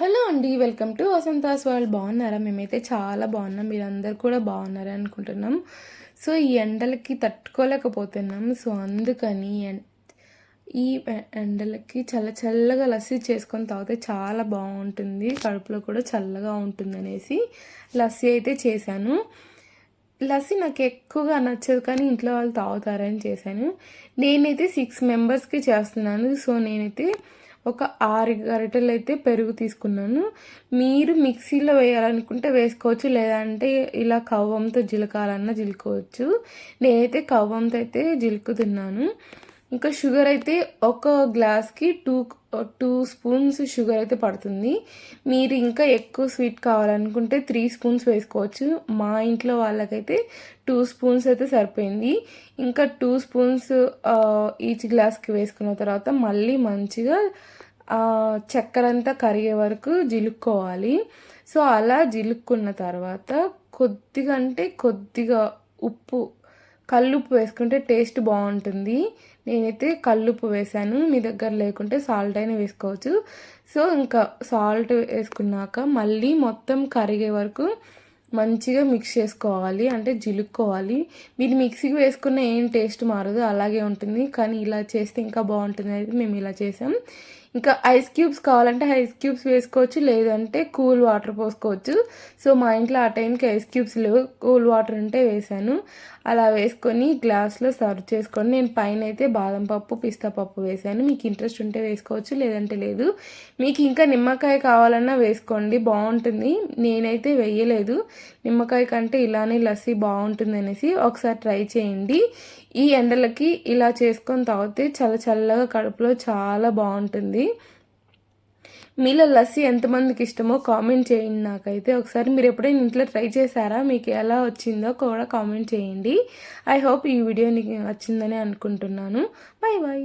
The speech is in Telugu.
హలో అండి వెల్కమ్ టు వసంతాస్ వరల్డ్. బాగున్నారా? మేమైతే చాలా బాగున్నాం. మీరందరూ కూడా బాగున్నారని అనుకుంటున్నాం. సో ఈ ఎండలకి తట్టుకోలేకపోతున్నాం. సో అందుకని ఎన్- ఈ ఎండలకి చల్ల చల్లగా లస్సీ చేసుకొని తాగితే చాలా బాగుంటుంది. కడుపులో కూడా చల్లగా ఉంటుంది అనేసి లస్సీ అయితే చేశాను. లస్సీ నాకు ఎక్కువగా నచ్చదు కానీ ఇంట్లో వాళ్ళు తాగుతారని చేశాను. నేనైతే సిక్స్ మెంబర్స్కి చేస్తున్నాను. సో నేనైతే ఒక ఆరు గరిటెలు అయితే పెరుగు తీసుకున్నాను. మీరు మిక్సీలో వేయాలనుకుంటే వేసుకోవచ్చు లేదంటే ఇలా కవ్వంతో జిలకాలన్నా జిలుకోవచ్చు. నేనైతే కవ్వంతో అయితే జిలుకుతున్నాను. ఇంకా షుగర్ అయితే ఒక గ్లాస్కి టూ టూ స్పూన్స్ షుగర్ అయితే పడుతుంది. మీరు ఇంకా ఎక్కువ స్వీట్ కావాలనుకుంటే త్రీ స్పూన్స్ వేసుకోవచ్చు. మా ఇంట్లో వాళ్ళకైతే టూ స్పూన్స్ అయితే సరిపోయింది. ఇంకా టూ స్పూన్స్ ఈచ్ గ్లాస్కి వేసుకున్న తర్వాత మళ్ళీ మంచిగా చక్కెర అంతా కరిగే వరకు జిలుక్కోవాలి. సో అలా జిలుక్కున్న తర్వాత కొద్దిగా అంటే కొద్దిగా ఉప్పు కల్లుప్పు వేసుకుంటే టేస్ట్ బాగుంటుంది. నేనైతే కల్లుప్పు వేసాను మీ దగ్గర లేకుంటే సాల్ట్ అయినా వేసుకోవచ్చు. సో ఇంకా సాల్ట్ వేసుకున్నాక మళ్ళీ మొత్తం కరిగే వరకు మంచిగా మిక్స్ చేసుకోవాలి. అంటే జిలుక్కోవాలి మీరు మిక్సీకి వేసుకున్న ఏం టేస్ట్ మారదు. అలాగే ఉంటుంది. కానీ ఇలా చేస్తే ఇంకా బాగుంటుంది. అయితే మేము ఇలా చేసాం. ఇంకా ఐస్ క్యూబ్స్ కావాలంటే ఐస్ క్యూబ్స్ వేసుకోవచ్చు లేదంటే కూల్ వాటర్ పోసుకోవచ్చు. సో మా ఇంట్లో ఆ టైంకి ఐస్ క్యూబ్స్ లేవు. కూల్ వాటర్ ఉంటే వేసాను. అలా వేసుకొని గ్లాస్లో సర్వ్ చేసుకొని నేను పైన అయితే బాదం పప్పు పిస్తా పప్పు వేసాను. మీకు ఇంట్రెస్ట్ ఉంటే వేసుకోవచ్చు లేదంటే లేదు. మీకు ఇంకా నిమ్మకాయ కావాలన్నా వేసుకోండి. బాగుంటుంది. నేనైతే వేయలేదు. నిమ్మకాయ కంటే ఇలానే లస్సీ బాగుంటుంది అనేసి ఒకసారి ట్రై చేయండి. ఈ ఎండలకి ఇలా చేసుకొని తాగితే చల్ల చల్లగా కడుపులో చాలా బాగుంటుంది. మీలో లస్సీ ఎంతమందికి ఇష్టమో కామెంట్ చేయండి నాకైతే. ఒకసారి మీరు ఎప్పుడైనా ఇంట్లో ట్రై చేశారా? మీకు ఎలా వచ్చిందో కూడా కామెంట్ చేయండి. ఐ హోప్ ఈ వీడియో నీకు వచ్చిందని అనుకుంటున్నాను. Bye bye